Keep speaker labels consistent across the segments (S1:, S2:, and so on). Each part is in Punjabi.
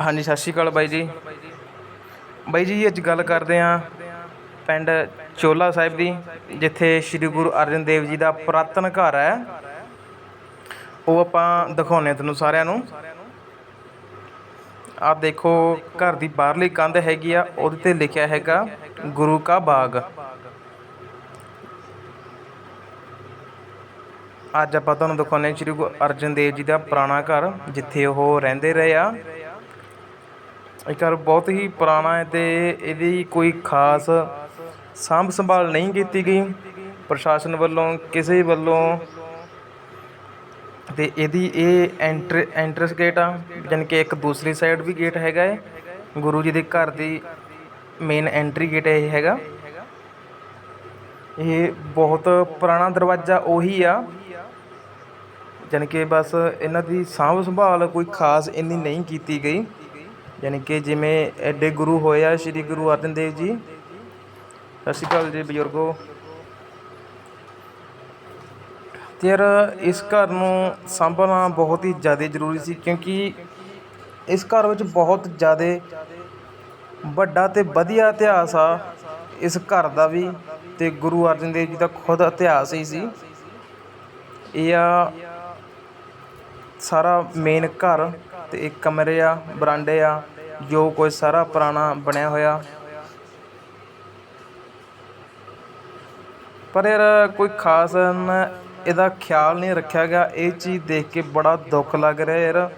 S1: ਹਾਂਜੀ, ਸਤਿ ਸ਼੍ਰੀ ਅਕਾਲ ਬਾਈ ਜੀ। ਬਾਈ ਜੀ, ਅੱਜ ਗੱਲ ਕਰਦੇ ਹਾਂ ਪਿੰਡ ਚੋਲਾ ਸਾਹਿਬ ਦੀ, ਜਿੱਥੇ ਸ੍ਰੀ ਗੁਰੂ ਅਰਜਨ ਦੇਵ ਜੀ ਦਾ ਪੁਰਾਤਨ ਘਰ ਹੈ। ਉਹ ਆਪਾਂ ਦਿਖਾਉਂਦੇ ਤੁਹਾਨੂੰ ਸਾਰਿਆਂ ਨੂੰ। ਆਹ ਦੇਖੋ, ਘਰ ਦੀ ਬਾਹਰਲੀ ਕੰਧ ਹੈਗੀ ਆ, ਉਹਦੇ ਤੇ ਲਿਖਿਆ ਹੈਗਾ, ਗੁਰੂ ਕਾ ਬਾਗ। ਅੱਜ ਆਪਾਂ ਤੁਹਾਨੂੰ ਦਿਖਾਉਂਦੇ ਹਾਂ ਸ੍ਰੀ ਗੁਰੂ ਅਰਜਨ ਦੇਵ ਜੀ ਦਾ ਪੁਰਾਣਾ ਘਰ, ਜਿੱਥੇ ਉਹ ਰਹਿੰਦੇ ਰਹੇ ਆ। ਇਹ ਘਰ ਬਹੁਤ ਹੀ ਪੁਰਾਣਾ ਹੈ ਅਤੇ ਇਹਦੀ ਕੋਈ ਖਾਸ ਸਾਂਭ ਸੰਭਾਲ ਨਹੀਂ ਕੀਤੀ ਗਈ। ਪ੍ਰਸ਼ਾਸਨ ਵੱਲੋਂ, ਕਿਸੇ ਵੱਲੋਂ ਅਤੇ ਇਹਦੀ ਇਹ ਐਂਟਰ, ਐਂਟਰਸ ਗੇਟ ਆ, ਜਾਣੀ ਕਿ ਇੱਕ ਦੂਸਰੀ ਸਾਈਡ ਵੀ ਗੇਟ ਹੈਗਾ ਹੈ ਗੁਰੂ ਜੀ ਦੇ ਘਰ ਦੀ ਮੇਨ ਐਂਟਰੀ ਗੇਟ ਇਹ ਹੈਗਾ। ਇਹ ਬਹੁਤ ਪੁਰਾਣਾ ਦਰਵਾਜ਼ਾ ਉਹੀ ਆ, ਜਾਣੀ ਕਿ ਬਸ ਇਹਨਾਂ ਦੀ ਸਾਂਭ ਸੰਭਾਲ ਕੋਈ ਖਾਸ ਇੰਨੀ ਨਹੀਂ ਕੀਤੀ ਗਈ। ਯਾਨੀ ਕਿ ਜਿਵੇਂ ਐਡੇ ਗੁਰੂ ਹੋਏ ਆ, ਸ੍ਰੀ ਗੁਰੂ ਅਰਜਨ ਦੇਵ ਜੀ। ਸਤਿ ਸ਼੍ਰੀ ਅਕਾਲ ਜੀ ਬਜ਼ੁਰਗੋ। ਤੇ ਯਾਰ, ਇਸ ਘਰ ਨੂੰ ਸਾਂਭਣਾ ਬਹੁਤ ਹੀ ਜ਼ਿਆਦਾ ਜ਼ਰੂਰੀ ਸੀ, ਕਿਉਂਕਿ ਇਸ ਘਰ ਵਿੱਚ ਬਹੁਤ ਜ਼ਿਆਦਾ ਵੱਡਾ ਤੇ ਵਧੀਆ ਇਤਿਹਾਸ ਆ, ਇਸ ਘਰ ਦਾ ਵੀ, ਤੇ ਗੁਰੂ ਅਰਜਨ ਦੇਵ ਜੀ ਦਾ ਖੁਦ ਇਤਿਹਾਸ ਹੀ ਸੀ। ਇਹ ਆ ਸਾਰਾ ਮੇਨ ਘਰ ਤੇ ਇੱਕ ਕਮਰੇ ਆ ਬਰਾਂਡੇ ਆ ਜੋ ਕੋਈ ਸਾਰਾ ਪੁਰਾਣਾ ਬਣਿਆ ਹੋਇਆ। ਪਰ ਯਾਰ ਕੋਈ ਖਾਸ ਇਹਦਾ ਖਿਆਲ ਨਹੀਂ ਰੱਖਿਆ ਗਿਆ। ਇਹ ਚੀਜ਼ ਦੇਖ ਕੇ ਬੜਾ ਦੁੱਖ ਲੱਗ ਰਿਹਾ ਯਾਰ।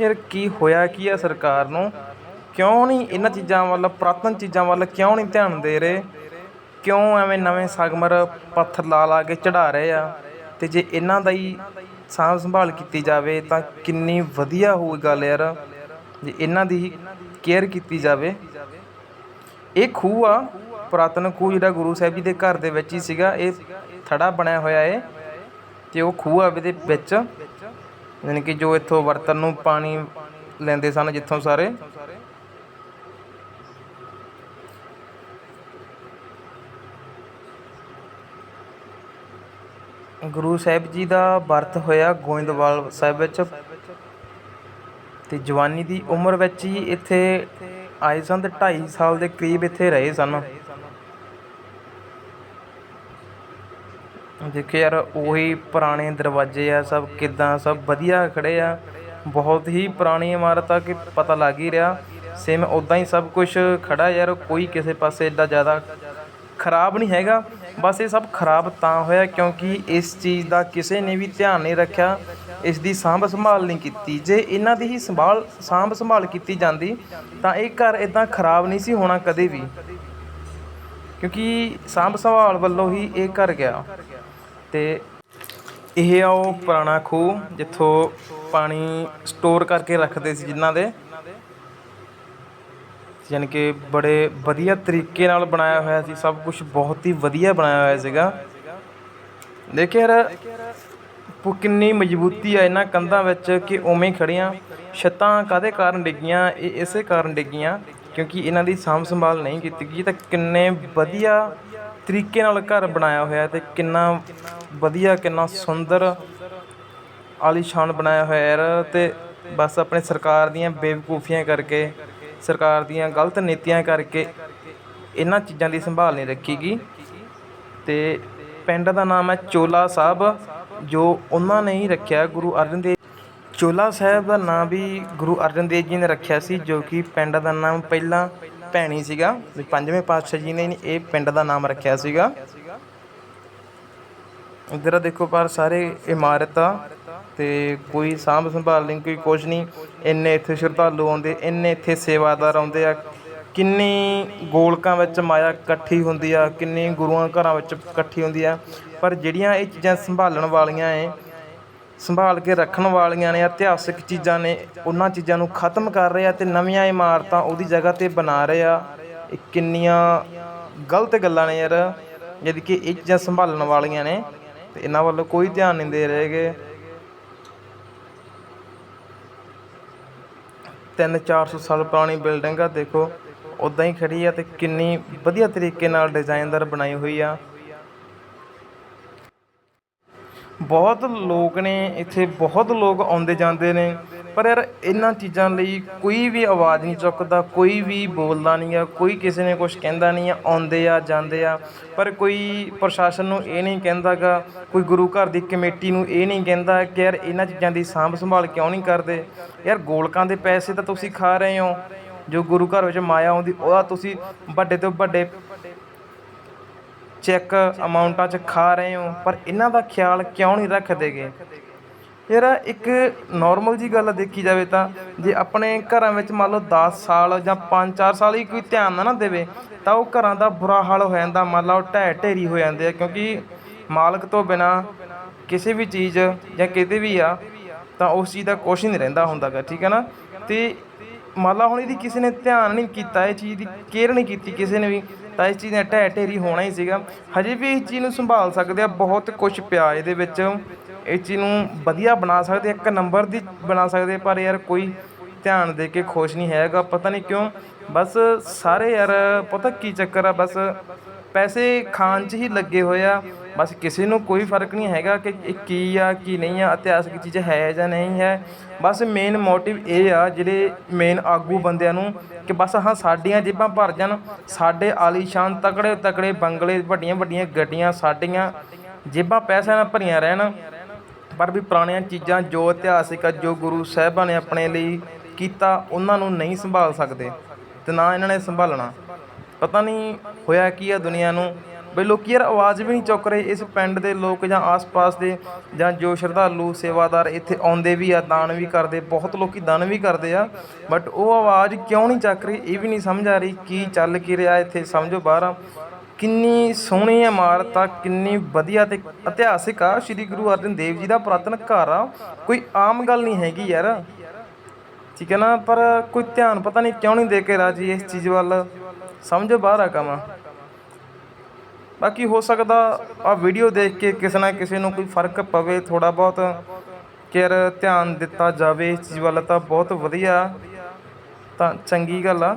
S1: ਯਾਰ ਕੀ ਹੋਇਆ, ਕੀ ਆ ਸਰਕਾਰ ਨੂੰ? ਕਿਉਂ ਨਹੀਂ ਇਹਨਾਂ ਚੀਜ਼ਾਂ ਵੱਲ, ਪੁਰਾਤਨ ਚੀਜ਼ਾਂ ਵੱਲ ਕਿਉਂ ਨਹੀਂ ਧਿਆਨ ਦੇ ਰਹੇ? ਕਿਉਂ ਐਵੇਂ ਨਵੇਂ ਸਗਮਰ ਪੱਥਰ ਲਾ ਲਾ ਕੇ ਚੜਾ ਰਹੇ ਆ? ਤੇ ਜੇ ਇਹਨਾਂ ਦਾ ਹੀ ਸਾਂਭ ਸੰਭਾਲ ਕੀਤੀ ਜਾਵੇ ਤਾਂ ਕਿੰਨੀ ਵਧੀਆ ਹੋਊ ਗੱਲ ਯਾਰ। ਜੇ ਇਹਨਾਂ ਦੀ ਹੀ ਕੇਅਰ ਕੀਤੀ ਜਾਵੇ। ਇਹ ਖੂਹ ਆ, ਪੁਰਾਤਨ ਖੂਹ ਜਿਹੜਾ ਗੁਰੂ ਸਾਹਿਬ ਜੀ ਦੇ ਘਰ ਦੇ ਵਿੱਚ ਹੀ ਸੀਗਾ, ਇਹ ਥੜਾ ਬਣਿਆ ਹੋਇਆ ਏ ਤੇ ਉਹ ਖੂਹ ਆ ਇਹਦੇ ਵਿੱਚ। ਯਾਨੀ ਕਿ ਜੋ ਇੱਥੋਂ ਵਰਤਨ ਨੂੰ ਪਾਣੀ ਲੈਂਦੇ ਸਨ ਜਿੱਥੋਂ ਸਾਰੇ। ਗੁਰੂ ਸਾਹਿਬ ਜੀ ਦਾ ਵਰਤ ਹੋਇਆ ਗੋਇੰਦਵਾਲ ਸਾਹਿਬ ਵਿੱਚ। ਅਤੇ ਜਵਾਨੀ ਦੀ ਉਮਰ ਵਿੱਚ ਹੀ ਇੱਥੇ ਆਏ ਸਨ ਅਤੇ ਢਾਈ ਸਾਲ ਦੇ ਕਰੀਬ ਇੱਥੇ ਰਹੇ ਸਨ। ਦੇਖਿਓ ਯਾਰ, ਉਹੀ ਪੁਰਾਣੇ ਦਰਵਾਜ਼ੇ ਆ, ਸਭ ਕਿੱਦਾਂ, ਸਭ ਵਧੀਆ ਖੜ੍ਹੇ ਆ। ਬਹੁਤ ਹੀ ਪੁਰਾਣੀ ਇਮਾਰਤ ਆ ਕਿ ਪਤਾ ਲੱਗ ਹੀ ਰਿਹਾ। ਸੇਮ ਉਦਾਂ ਹੀ ਸਭ ਕੁਝ ਖੜਾ ਯਾਰ, ਕੋਈ ਕਿਸੇ ਪਾਸੇ ਏਡਾ ਜ਼ਿਆਦਾ ਖਰਾਬ ਨਹੀਂ ਹੈਗਾ। ਬਸ ਇਹ ਸਭ ਖਰਾਬ ਤਾਂ ਹੋਇਆ ਕਿਉਂਕਿ ਇਸ ਚੀਜ਼ ਦਾ ਕਿਸੇ ਨੇ ਵੀ ਧਿਆਨ ਨਹੀਂ ਰੱਖਿਆ। ਇਸ ਦੀ ਸਾਂਭ ਸੰਭਾਲ ਨਹੀਂ ਕੀਤੀ। ਜੇ ਇਹਨਾਂ ਦੀ ਹੀ ਸੰਭਾਲ, ਸਾਂਭ ਸੰਭਾਲ ਕੀਤੀ ਜਾਂਦੀ, ਤਾਂ ਇਹ ਘਰ ਇਦਾਂ ਖਰਾਬ ਨਹੀਂ ਸੀ ਹੋਣਾ ਕਦੇ ਵੀ। ਕਿਉਂਕਿ ਸਾਂਭ ਸੰਭਾਲ ਵੱਲੋਂ ਹੀ ਇਹ ਘਰ ਗਿਆ। ਤੇ ਇਹ ਆ ਉਹ ਪੁਰਾਣਾ ਖੂਹ, ਜਿੱਥੋਂ ਪਾਣੀ ਸਟੋਰ ਕਰਕੇ ਰੱਖਦੇ ਸੀ ਜਿਨ੍ਹਾਂ ਦੇ। ਯਾਨੀ ਕਿ ਬੜੇ ਵਧੀਆ ਤਰੀਕੇ ਨਾਲ ਬਣਾਇਆ ਹੋਇਆ ਸੀ। ਸਭ ਕੁਝ ਬਹੁਤ ਹੀ ਵਧੀਆ ਬਣਾਇਆ ਹੋਇਆ ਸੀਗਾ। ਦੇਖਿਆ ਯਾਰ ਕਿੰਨੀ ਮਜ਼ਬੂਤੀ ਆ ਇਹਨਾਂ ਕੰਧਾਂ ਵਿੱਚ ਕਿ ਉਵੇਂ ਹੀ ਖੜੀਆਂ ਛੱਤਾਂ ਕਾਹਦੇ ਕਾਰਨ ਡਿੱਗੀਆਂ? ਇਹ ਇਸੇ ਕਾਰਨ ਡਿੱਗੀਆਂ ਕਿਉਂਕਿ ਇਹਨਾਂ ਦੀ ਸਾਂਭ ਸੰਭਾਲ ਨਹੀਂ ਕੀਤੀ ਗਈ। ਤਾਂ ਕਿੰਨੇ ਵਧੀਆ ਤਰੀਕੇ ਨਾਲ ਘਰ ਬਣਾਇਆ ਹੋਇਆ ਤੇ ਕਿੰਨਾ ਵਧੀਆ, ਕਿੰਨਾ ਸੁੰਦਰ, ਆਲੀਸ਼ਾਨ ਬਣਾਇਆ ਹੋਇਆ ਯਾਰ। ਤੇ ਬਸ ਆਪਣੇ ਸਰਕਾਰ ਦੀਆਂ ਬੇਵਕੂਫੀਆਂ ਕਰਕੇ, ਸਰਕਾਰ ਦੀਆਂ ਗਲਤ ਨੀਤੀਆਂ ਕਰਕੇ ਇਹਨਾਂ ਚੀਜ਼ਾਂ ਦੀ ਸੰਭਾਲ ਨਹੀਂ ਰੱਖੀ ਗਈ। ਤੇ ਪਿੰਡ ਦਾ ਨਾਮ ਹੈ ਚੋਲਾ ਸਾਹਿਬ। ਜੋ ਉਹਨਾਂ ਨੇ ਹੀ ਰੱਖਿਆ ਗੁਰੂ ਅਰਜਨ ਦੇਵ ਚੋਲਾ ਸਾਹਿਬ ਦਾ ਨਾਂ ਵੀ ਗੁਰੂ ਅਰਜਨ ਦੇਵ ਜੀ ਨੇ ਰੱਖਿਆ ਸੀ, ਜੋ ਕਿ ਪਿੰਡ ਦਾ ਨਾਮ ਪਹਿਲਾਂ ਭੈਣੀ ਸੀਗਾ ਪੰਜਵੇਂ ਪਾਤਸ਼ਾਹ ਜੀ ਨੇ ਇਹ ਪਿੰਡ ਦਾ ਨਾਮ ਰੱਖਿਆ ਸੀਗਾ। ਇੱਧਰ ਦੇਖੋ ਪਰ ਸਾਰੇ ਇਮਾਰਤ ਆ, ਤੇ ਕੋਈ ਸਾਂਭ ਸੰਭਾਲ ਨਹੀਂ, ਕੋਈ ਕੁਝ ਨਹੀਂ। ਇੰਨੇ ਇੱਥੇ ਸ਼ਰਧਾਲੂ ਆਉਂਦੇ, ਇੰਨੇ ਇੱਥੇ ਸੇਵਾਦਾਰ ਆਉਂਦੇ ਆ ਕਿੰਨੀ ਗੋਲਕਾਂ ਵਿੱਚ ਮਾਇਆ ਇਕੱਠੀ ਹੁੰਦੀ ਆ, ਕਿੰਨੀ ਗੁਰੂਆਂ ਘਰਾਂ ਵਿੱਚ ਇਕੱਠੀ ਹੁੰਦੀ ਆ, ਪਰ ਜਿਹੜੀਆਂ ਇਹ ਚੀਜ਼ਾਂ ਸੰਭਾਲਣ ਵਾਲੀਆਂ ਏ, ਸੰਭਾਲ ਕੇ ਰੱਖਣ ਵਾਲੀਆਂ ਨੇ, ਇਤਿਹਾਸਿਕ ਚੀਜ਼ਾਂ ਨੇ, ਉਹਨਾਂ ਚੀਜ਼ਾਂ ਨੂੰ ਖਤਮ ਕਰ ਰਹੇ ਆ ਤੇ ਨਵੀਆਂ ਇਮਾਰਤਾਂ ਉਹਦੀ ਜਗ੍ਹਾ ਤੇ ਬਣਾ ਰਹੇ ਆ। ਇਹ ਕਿੰਨੀਆਂ ਗਲਤ ਗੱਲਾਂ ਨੇ ਯਾਰ ਜਦ ਕਿ ਇਹ ਚੀਜ਼ਾਂ ਸੰਭਾਲਣ ਵਾਲੀਆਂ ਨੇ ਤੇ ਇਹਨਾਂ ਵੱਲੋਂ ਕੋਈ ਧਿਆਨ ਨਹੀਂ ਦੇ ਰਹੇਗੇ ਤਿੰਨ 400 ਸਾਲ ਪੁਰਾਣੀ ਬਿਲਡਿੰਗ ਆ, ਦੇਖੋ। ਉੱਦਾਂ ਹੀ ਖੜ੍ਹੀ ਆ ਅਤੇ ਕਿੰਨੀ ਵਧੀਆ ਤਰੀਕੇ ਨਾਲ ਡਿਜ਼ਾਇਨਦਾਰ ਬਣਾਈ ਹੋਈ ਆ। ਬਹੁਤ ਲੋਕ ਨੇ, ਇੱਥੇ ਬਹੁਤ ਲੋਕ ਆਉਂਦੇ ਜਾਂਦੇ ਨੇ, ਪਰ ਯਾਰ ਇਹਨਾਂ ਚੀਜ਼ਾਂ ਲਈ ਕੋਈ ਵੀ ਆਵਾਜ਼ ਨਹੀਂ ਚੁੱਕਦਾ, ਕੋਈ ਵੀ ਬੋਲਦਾ ਨਹੀਂ ਆ, ਕੋਈ ਕਿਸੇ ਨੇ ਕੁਝ ਕਹਿੰਦਾ ਨਹੀਂ ਆ, ਆਉਂਦੇ ਆ, ਜਾਂਦੇ ਆ, ਪਰ ਕੋਈ ਪ੍ਰਸ਼ਾਸਨ ਨੂੰ ਇਹ ਨਹੀਂ ਕਹਿੰਦਾਗਾ, ਕੋਈ ਗੁਰੂ ਘਰ ਦੀ ਕਮੇਟੀ ਨੂੰ ਇਹ ਨਹੀਂ ਕਹਿੰਦਾ ਕਿ ਯਾਰ ਇਹਨਾਂ ਚੀਜ਼ਾਂ ਦੀ ਸਾਂਭ ਸੰਭਾਲ ਕਿਉਂ ਨਹੀਂ ਕਰਦੇ? ਯਾਰ ਗੋਲਕਾਂ ਦੇ ਪੈਸੇ ਤਾਂ ਤੁਸੀਂ ਖਾ ਰਹੇ ਹੋ। ਜੋ ਗੁਰੂ ਘਰ ਵਿੱਚ ਮਾਇਆ ਆਉਂਦੀ ਉਹਦਾ ਤੁਸੀਂ ਵੱਡੇ ਤੋਂ ਵੱਡੇ ਚੈੱਕ ਅਮਾਉਂਟਾਂ 'ਚ ਖਾ ਰਹੇ ਹੋ, ਪਰ ਇਹਨਾਂ ਦਾ ਖਿਆਲ ਕਿਉਂ ਨਹੀਂ ਰੱਖਦੇਗੇ? ਯਾਰ, ਇੱਕ ਨਾਰਮਲ ਜੀ ਗੱਲ ਦੇਖੀ ਜਾਵੇ ਤਾਂ ਜੇ ਆਪਣੇ ਘਰਾਂ ਵਿੱਚ ਮੰਨ ਲਓ 10 ਸਾਲ ਜਾਂ 5-4 ਸਾਲ ਹੀ ਕੋਈ ਧਿਆਨ ਨਾ ਨਾ ਦੇਵੇ, ਤਾਂ ਉਹ ਘਰਾਂ ਦਾ ਬੁਰਾ ਹਾਲ ਹੋ ਜਾਂਦਾ, ਮੰਨ ਲਓ ਢਹਿ ਢੇਰੀ ਹੋ ਜਾਂਦੇ ਆ, ਕਿਉਂਕਿ ਮਾਲਕ ਤੋਂ ਬਿਨਾ ਕਿਸੇ ਵੀ ਚੀਜ਼ ਜਾਂ ਕਿਤੇ ਵੀ ਆ, ਤਾਂ ਉਸ ਚੀਜ਼ ਦਾ ਕੁਛ ਨਹੀਂ ਰਹਿੰਦਾ ਹੁੰਦਾਗਾ ਠੀਕ ਹੈ ਨਾ? ਤੇ ਮਾਲਾ ਹੋਣੀ ਦੀ ਕਿਸੇ ਨੇ ਧਿਆਨ ਨਹੀਂ ਕੀਤਾ, ਇਹ ਚੀਜ਼ ਦੀ ਕੇਅਰ ਨਹੀਂ ਕੀਤੀ ਕਿਸੇ ਨੇ ਵੀ, ਤਾਂ ਇਸ ਚੀਜ਼ ਨੇ ਢਹਿ ਢੇਰੀ ਹੋਣਾ ਹੀ ਸੀਗਾ। ਹਜੇ ਵੀ ਇਸ ਚੀਜ਼ ਨੂੰ ਸੰਭਾਲ ਸਕਦੇ ਆ, ਬਹੁਤ ਕੁਝ ਪਿਆ ਇਹਦੇ ਵਿੱਚ। ਇਸ ਚੀਜ਼ ਨੂੰ ਵਧੀਆ ਬਣਾ ਸਕਦੇ ਇੱਕ ਨੰਬਰ ਦੀ ਬਣਾ ਸਕਦੇ ਪਰ ਯਾਰ ਕੋਈ ਧਿਆਨ ਦੇ ਕੇ ਖੁਸ਼ ਨਹੀਂ ਹੈਗਾ, ਪਤਾ ਨਹੀਂ ਕਿਉਂ। ਬਸ ਸਾਰੇ ਯਾਰ, ਪਤਾ ਕੀ ਚੱਕਰ ਆ, ਬਸ ਪੈਸੇ ਖਾਣ 'ਚ ਹੀ ਲੱਗੇ ਹੋਏ ਆ। ਬਸ ਕਿਸੇ ਨੂੰ ਕੋਈ ਫ਼ਰਕ ਨਹੀਂ ਹੈਗਾ ਕਿ ਇਹ ਕੀ ਆ, ਕੀ ਨਹੀਂ ਆ, ਇਤਿਹਾਸਕ ਚੀਜ਼ ਹੈ ਜਾਂ ਨਹੀਂ ਹੈ। ਬਸ ਮੇਨ ਮੋਟਿਵ ਇਹ ਆ, ਜਿਹੜੇ ਮੇਨ ਆਗੂ ਬੰਦਿਆਂ ਨੂੰ ਕਿ ਬਸ ਹਾਂ, ਸਾਡੀਆਂ ਜੇਬਾਂ ਭਰ ਜਾਣ। ਸਾਡੇ ਆਲੀਸ਼ਾਨ ਤਕੜੇ ਤਕੜੇ ਬੰਗਲੇ, ਵੱਡੀਆਂ ਵੱਡੀਆਂ ਗੱਡੀਆਂ, ਸਾਡੀਆਂ ਜੇਬਾਂ ਪੈਸਿਆਂ ਨਾਲ ਭਰੀਆਂ ਰਹਿਣ। ਪਰ ਵੀ ਪੁਰਾਣੀਆਂ ਚੀਜ਼ਾਂ ਜੋ ਇਤਿਹਾਸਿਕ ਆ, ਜੋ ਗੁਰੂ ਸਾਹਿਬਾਂ ਨੇ ਆਪਣੇ ਲਈ ਕੀਤਾ, ਉਹਨਾਂ ਨੂੰ ਨਹੀਂ ਸੰਭਾਲ ਸਕਦੇ। ਤੇ ਨਾ ਇਹਨਾਂ ਨੇ ਸੰਭਾਲਣਾ। ਪਤਾ ਨਹੀਂ ਹੋਇਆ ਕੀ ਆ ਦੁਨੀਆ ਨੂੰ। ਬਈ ਲੋਕ ਯਾਰ ਆਵਾਜ਼ ਵੀ ਨਹੀਂ ਚੁੱਕ ਰਹੇ। ਇਸ ਪਿੰਡ ਦੇ ਲੋਕ ਜਾਂ ਆਸ-ਪਾਸ ਦੇ ਜਾਂ ਜੋ ਸ਼ਰਧਾਲੂ, ਸੇਵਾਦਾਰ ਇੱਥੇ ਆਉਂਦੇ ਵੀ ਆ, ਦਾਨ ਵੀ ਕਰਦੇ, ਬਹੁਤ ਲੋਕੀ ਦਾਨ ਵੀ ਕਰਦੇ ਆ। ਬਟ ਉਹ ਆਵਾਜ਼ ਕਿਉਂ ਨਹੀਂ ਚੱਕ ਰਹੀ? ਇਹ ਵੀ ਨਹੀਂ ਸਮਝ ਆ ਰਹੀ ਕੀ ਚੱਲ ਕੀ ਰਿਹਾ ਇੱਥੇ, ਸਮਝੋ ਬਾਹਰ। ਆ ਕਿੰਨੀ ਸੋਹਣੀ ਇਮਾਰਤ ਆ ਕਿੰਨੀ ਵਧੀਆ ਤੇ ਇਤਿਹਾਸਿਕ ਆ। ਸ੍ਰੀ ਗੁਰੂ ਅਰਜਨ ਦੇਵ ਜੀ ਦਾ ਪੁਰਾਤਨ ਘਰ ਆ। ਕੋਈ ਆਮ ਗੱਲ ਨਹੀਂ ਹੈਗੀ ਯਾਰ। ਠੀਕ ਹੈ ਨਾ? ਪਰ ਕੋਈ ਧਿਆਨ ਪਤਾ ਨਹੀਂ ਕਿਉਂ ਨਹੀਂ ਦੇ ਕੇ ਰਾਜੀ ਇਸ ਚੀਜ਼ ਵੱਲ। ਸਮਝੋ ਬਾਹਰ ਆ ਕੰਮ। ਬਾਕੀ ਹੋ ਸਕਦਾ ਆ ਵੀਡੀਓ ਦੇਖ ਕੇ ਕਿਸੇ ਨਾ ਕਿਸੇ ਨੂੰ ਕੋਈ ਫ਼ਰਕ ਪਵੇ ਥੋੜਾ ਬਹੁਤ ਕੇਅਰ, ਧਿਆਨ ਦਿੱਤਾ ਜਾਵੇ। ਇਸ ਚੀਜ਼ ਵੱਲ ਤਾਂ ਬਹੁਤ ਵਧੀਆ। ਤਾਂ ਚੰਗੀ ਗੱਲ ਆ।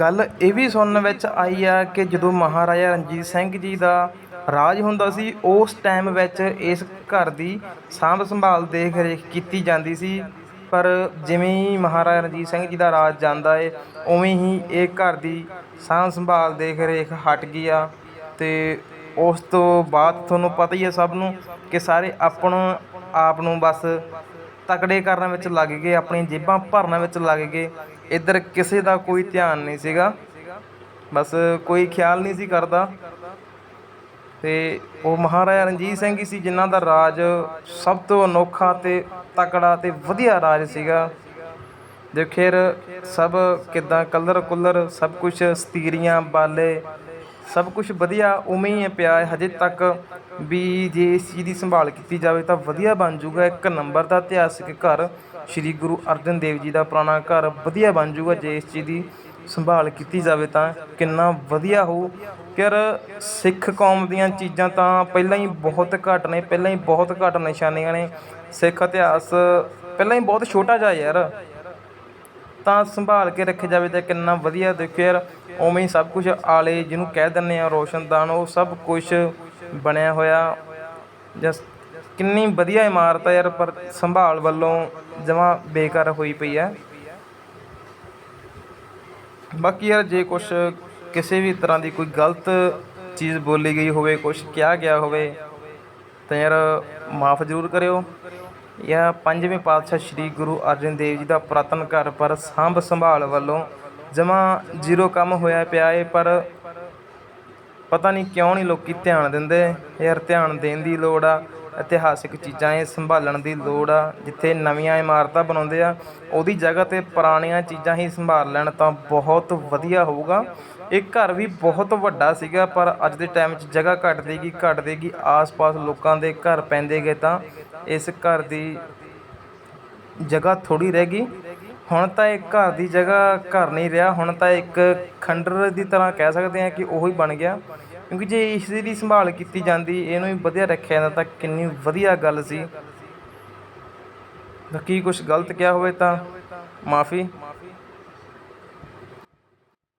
S1: ਗੱਲ ਇਹ ਵੀ ਸੁਣਨ ਵਿੱਚ ਆਈ ਆ ਕਿ ਜਦੋਂ ਮਹਾਰਾਜਾ ਰਣਜੀਤ ਸਿੰਘ ਜੀ ਦਾ ਰਾਜ ਹੁੰਦਾ ਸੀ, ਉਸ ਟਾਈਮ ਵਿੱਚ ਇਸ ਘਰ ਦੀ ਸਾਂਭ ਸੰਭਾਲ ਦੇਖ ਰੇਖ ਕੀਤੀ ਜਾਂਦੀ ਸੀ। ਪਰ ਜਿਵੇਂ ਹੀ ਮਹਾਰਾਜਾ ਰਣਜੀਤ ਸਿੰਘ ਜੀ ਦਾ ਰਾਜ ਜਾਂਦਾ ਏ, ਉਵੇਂ ਹੀ ਇਹ ਘਰ ਦੀ ਸਾਂਭ ਸੰਭਾਲ ਦੇਖ ਰੇਖ ਹਟ ਗਈ ਆ ਅਤੇ ਉਸ ਤੋਂ ਬਾਅਦ ਤੁਹਾਨੂੰ ਪਤਾ ਹੀ ਹੈ ਸਭ ਨੂੰ ਕਿ ਸਾਰੇ ਆਪਣ ਆਪ ਨੂੰ ਬਸ ਤਕੜੇ ਕਰਨ ਵਿੱਚ ਲੱਗ ਗਏ, ਆਪਣੀਆਂ ਜੇਬਾਂ ਭਰਨ ਵਿੱਚ ਲੱਗ ਗਏ। ਇੱਧਰ ਕਿਸੇ ਦਾ ਕੋਈ ਧਿਆਨ ਨਹੀਂ ਸੀਗਾ। ਬਸ ਕੋਈ ਖਿਆਲ ਨਹੀਂ ਸੀ ਕਰਦਾ। ਅਤੇ ਉਹ ਮਹਾਰਾਜਾ ਰਣਜੀਤ ਸਿੰਘ ਹੀ ਸੀ ਜਿਨ੍ਹਾਂ ਦਾ ਰਾਜ ਸਭ ਤੋਂ ਅਨੋਖਾ ਅਤੇ ਤਕੜਾ ਅਤੇ ਵਧੀਆ ਰਾਜ ਸੀਗਾ। ਦੇਖੇਰ ਸਭ ਕਿਦਾਂ ਕਲਰ ਕੁਲਰ, ਸਭ ਕੁਝ ਸਤੀਰੀਆਂ, ਬਾਲੇ, ਸਭ ਕੁਝ ਵਧੀਆ, ਉਵੇਂ ਹੀ ਹੈ ਪਿਆ ਹੈ। ਹਜੇ ਤੱਕ ਵੀ ਜੇ ਇਸ ਚੀਜ਼ ਦੀ ਸੰਭਾਲ ਕੀਤੀ ਜਾਵੇ ਤਾਂ ਵਧੀਆ ਬਣ ਜਾਊਗਾ ਇੱਕ ਨੰਬਰ ਦਾ ਇਤਿਹਾਸਿਕ ਘਰ ਸ੍ਰੀ ਗੁਰੂ ਅਰਜਨ ਦੇਵ ਜੀ ਦਾ ਪੁਰਾਣਾ ਘਰ ਵਧੀਆ ਬਣ ਜਾਊਗਾ ਜੇ ਇਸ ਚੀਜ਼ ਦੀ ਸੰਭਾਲ ਕੀਤੀ ਜਾਵੇ ਤਾਂ ਕਿੰਨਾ ਵਧੀਆ ਹੋਊ ਯਾਰ ਸਿੱਖ ਕੌਮ ਦੀਆਂ ਚੀਜ਼ਾਂ ਤਾਂ ਪਹਿਲਾਂ ਹੀ ਬਹੁਤ ਘੱਟ ਨੇ, ਪਹਿਲਾਂ ਹੀ ਬਹੁਤ ਘੱਟ ਨਿਸ਼ਾਨੀਆਂ ਨੇ। ਸਿੱਖ ਇਤਿਹਾਸ ਪਹਿਲਾਂ ਹੀ ਬਹੁਤ ਛੋਟਾ ਜਿਹਾ ਯਾਰ। ਤਾਂ ਸੰਭਾਲ ਕੇ ਰੱਖਿਆ ਜਾਵੇ ਤਾਂ ਕਿੰਨਾ ਵਧੀਆ। ਦੇਖੋ ਯਾਰ, ਉਵੇਂ ਹੀ ਸਭ ਕੁਝ ਆਲੇ ਜਿਹਨੂੰ ਕਹਿ ਦਿੰਦੇ ਆ ਰੋਸ਼ਨਦਾਨ, ਉਹ ਸਭ ਕੁਝ ਬਣਿਆ ਹੋਇਆ। ਜਸ ਕਿੰਨੀ ਵਧੀਆ ਇਮਾਰਤ ਆ ਯਾਰ, ਪਰ ਸੰਭਾਲ ਵੱਲੋਂ ਜਮਾ ਬੇਕਾਰ ਹੋਈ ਪਈ ਹੈ। ਬਾਕੀ ਯਾਰ ਜੇ ਕੁਛ ਕਿਸੇ ਵੀ ਤਰ੍ਹਾਂ ਦੀ ਕੋਈ ਗਲਤ ਚੀਜ਼ ਬੋਲੀ ਗਈ ਹੋਵੇ, ਕੁਛ ਕਿਹਾ ਗਿਆ ਹੋਵੇ, ਤਾਂ ਯਾਰ ਮਾਫ ਜ਼ਰੂਰ ਕਰਿਓ। ਇਹ ਪੰਜਵੇਂ ਪਾਤਸ਼ਾਹ ਸ੍ਰੀ ਗੁਰੂ ਅਰਜਨ ਦੇਵ ਜੀ ਦਾ ਪੁਰਾਤਨ ਘਰ ਪਰ ਸਾਂਭ ਸੰਭਾਲ ਵੱਲੋਂ ਜਮਾ ਜ਼ੀਰੋ ਕੰਮ ਹੋਇਆ ਪਿਆ ਏ, ਪਰ ਪਤਾ ਨਹੀਂ ਕਿਉਂ ਨਹੀਂ ਲੋਕੀ ਧਿਆਨ ਦਿੰਦੇ। ਯਾਰ ਧਿਆਨ ਦੇਣ ਦੀ ਲੋੜ ਆ। ਇਤਿਹਾਸਿਕ ਚੀਜ਼ਾਂ ਇਹ ਸੰਭਾਲਣ ਦੀ ਲੋੜ ਆ। ਜਿੱਥੇ ਨਵੀਆਂ ਇਮਾਰਤਾਂ ਬਣਾਉਂਦੇ ਆ, ਉਹਦੀ ਜਗ੍ਹਾ ਤੇ ਪੁਰਾਣੀਆਂ ਚੀਜ਼ਾਂ ਹੀ ਸੰਭਾਲ ਲੈਣ ਤਾਂ ਬਹੁਤ ਵਧੀਆ ਹੋਊਗਾ। ਇਹ ਘਰ ਵੀ ਬਹੁਤ ਵੱਡਾ ਸੀਗਾ, ਪਰ ਅੱਜ ਦੇ ਟਾਈਮ 'ਚ ਜਗ੍ਹਾ ਘੱਟ ਦੇਗੀ ਘੱਟ ਦੇਗੀ ਆਸ-ਪਾਸ ਲੋਕਾਂ ਦੇ ਘਰ ਪੈਂਦੇ ਗਏ ਤਾਂ ਇਸ ਘਰ ਦੀ ਜਗ੍ਹਾ ਥੋੜੀ ਰਹਿ ਗਈ। ਹੁਣ ਤਾਂ ਇਹ ਘਰ ਦੀ ਜਗ੍ਹਾ ਘਰ ਨਹੀਂ ਰਿਹਾ। ਹੁਣ ਤਾਂ ਇੱਕ ਖੰਡਰ ਦੀ ਤਰ੍ਹਾਂ ਕਹਿ ਸਕਦੇ ਹਾਂ ਕਿ ਉਹ ਹੀ ਬਣ ਗਿਆ। ਕਿਉਂਕਿ ਜੇ ਇਸ ਦੀ ਸੰਭਾਲ ਕੀਤੀ ਜਾਂਦੀ, ਇਹਨੂੰ ਵੀ ਵਧੀਆ ਰੱਖਿਆ ਜਾਂਦਾ ਤਾਂ ਕਿੰਨੀ ਵਧੀਆ ਗੱਲ ਸੀ। ਬਾਕੀ ਕੁਝ ਗਲਤ ਕਿਹਾ ਹੋਵੇ ਤਾਂ ਮਾਫੀ।